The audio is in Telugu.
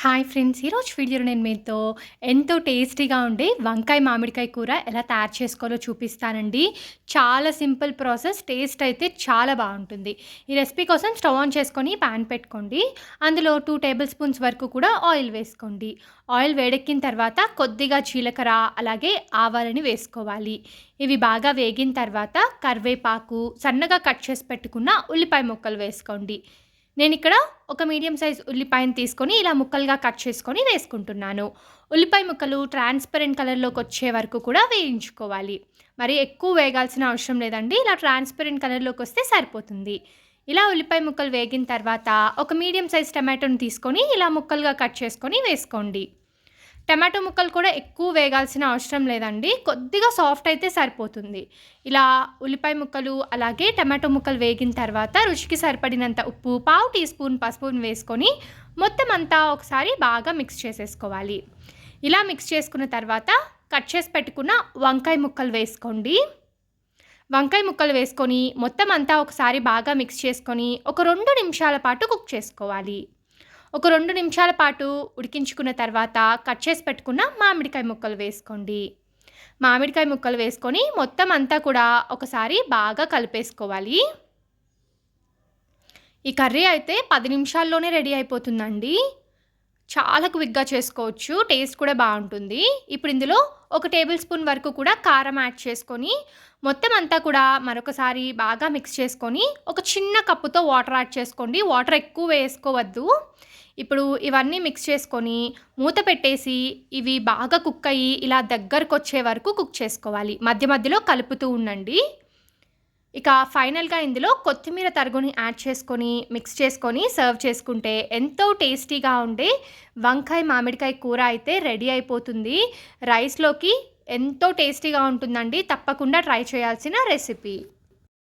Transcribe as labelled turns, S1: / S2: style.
S1: హాయ్ ఫ్రెండ్స్ ఈరోజు వీడియోలో నేను మీతో ఎంతో టేస్టీగా ఉండే వంకాయ మామిడికాయ కూర ఎలా తయారు చేసుకోవాలో చూపిస్తానండి. చాలా సింపుల్ ప్రాసెస్ టేస్ట్ అయితే చాలా బాగుంటుంది. ఈ రెసిపీ కోసం స్టవ్ ఆన్ చేసుకొని ప్యాన్ పెట్టుకోండి. అందులో టూ టేబుల్ స్పూన్స్ వరకు కూడా ఆయిల్ వేసుకోండి. ఆయిల్ వేడెక్కిన తర్వాత కొద్దిగా జీలకర్ర అలాగే ఆవాలని వేసుకోవాలి. ఇవి బాగా వేగిన తర్వాత కరివేపాకు సన్నగా కట్ చేసి పెట్టుకున్న ఉల్లిపాయ ముక్కలు వేసుకోండి. నేను ఇక్కడ ఒక మీడియం సైజ్ ఉల్లిపాయను తీసుకొని ఇలా ముక్కలుగా కట్ చేసుకొని వేసుకుంటున్నాను. ఉల్లిపాయ ముక్కలు ట్రాన్స్పరెంట్ కలర్లోకి వచ్చే వరకు కూడా వేయించుకోవాలి. మరి ఎక్కువ వేగాల్సిన అవసరం లేదండి. ఇలా ట్రాన్స్పరెంట్ కలర్లోకి వస్తే సరిపోతుంది. ఇలా ఉల్లిపాయ ముక్కలు వేగిన తర్వాత ఒక మీడియం సైజ్ టమాటోని తీసుకొని ఇలా ముక్కలుగా కట్ చేసుకొని వేసుకోండి. టమాటో ముక్కలు కూడా ఎక్కువ వేగాల్సిన అవసరం లేదండి. కొద్దిగా సాఫ్ట్ అయితే సరిపోతుంది. ఇలా ఉల్లిపాయ ముక్కలు అలాగే టమాటో ముక్కలు వేగిన తర్వాత రుచికి సరిపడినంత ఉప్పు పావు టీ స్పూన్ పసుపు వేసుకొని మొత్తం అంతా ఒకసారి బాగా మిక్స్ చేసేసుకోవాలి. ఇలా మిక్స్ చేసుకున్న తర్వాత కట్ చేసి పెట్టుకున్న వంకాయ ముక్కలు వేసుకోండి. వంకాయ ముక్కలు వేసుకొని మొత్తం అంతా ఒకసారి బాగా మిక్స్ చేసుకొని ఒక రెండు నిమిషాల పాటు కుక్ చేసుకోవాలి. ఒక రెండు నిమిషాల పాటు ఉడికించుకున్న తర్వాత కట్ చేసి పెట్టుకున్న మామిడికాయ ముక్కలు వేసుకోండి. మామిడికాయ ముక్కలు వేసుకొని మొత్తం అంతా కూడా ఒకసారి బాగా కలిపేసుకోవాలి. ఈ కర్రీ అయితే పది నిమిషాల్లోనే రెడీ అయిపోతుందండి. చాలా క్విక్గా చేసుకోవచ్చు టేస్ట్ కూడా బాగుంటుంది. ఇప్పుడు ఇందులో ఒక టేబుల్ స్పూన్ వరకు కూడా కారం యాడ్ చేసుకొని మొత్తం అంతా కూడా మరొకసారి బాగా మిక్స్ చేసుకొని ఒక చిన్న కప్పుతో వాటర్ యాడ్ చేసుకోండి. వాటర్ ఎక్కువ వేసుకోవద్దు. ఇప్పుడు ఇవన్నీ మిక్స్ చేసుకొని మూత పెట్టేసి ఇవి బాగా కుక్ అయ్యి ఇలా దగ్గరకు వచ్చే వరకు కుక్ చేసుకోవాలి. మధ్య మధ్యలో కలుపుతూ ఉండండి. ఇక ఫైనల్గా ఇందులో కొత్తిమీర తరుగుని యాడ్ చేసుకొని మిక్స్ చేసుకొని సర్వ్ చేసుకుంటే ఎంతో టేస్టీగా ఉండే వంకాయ మామిడికాయ కూర అయితే రెడీ అయిపోతుంది. రైస్లోకి ఎంతో టేస్టీగా ఉంటుందండి. తప్పకుండా ట్రై చేయాల్సిన రెసిపీ.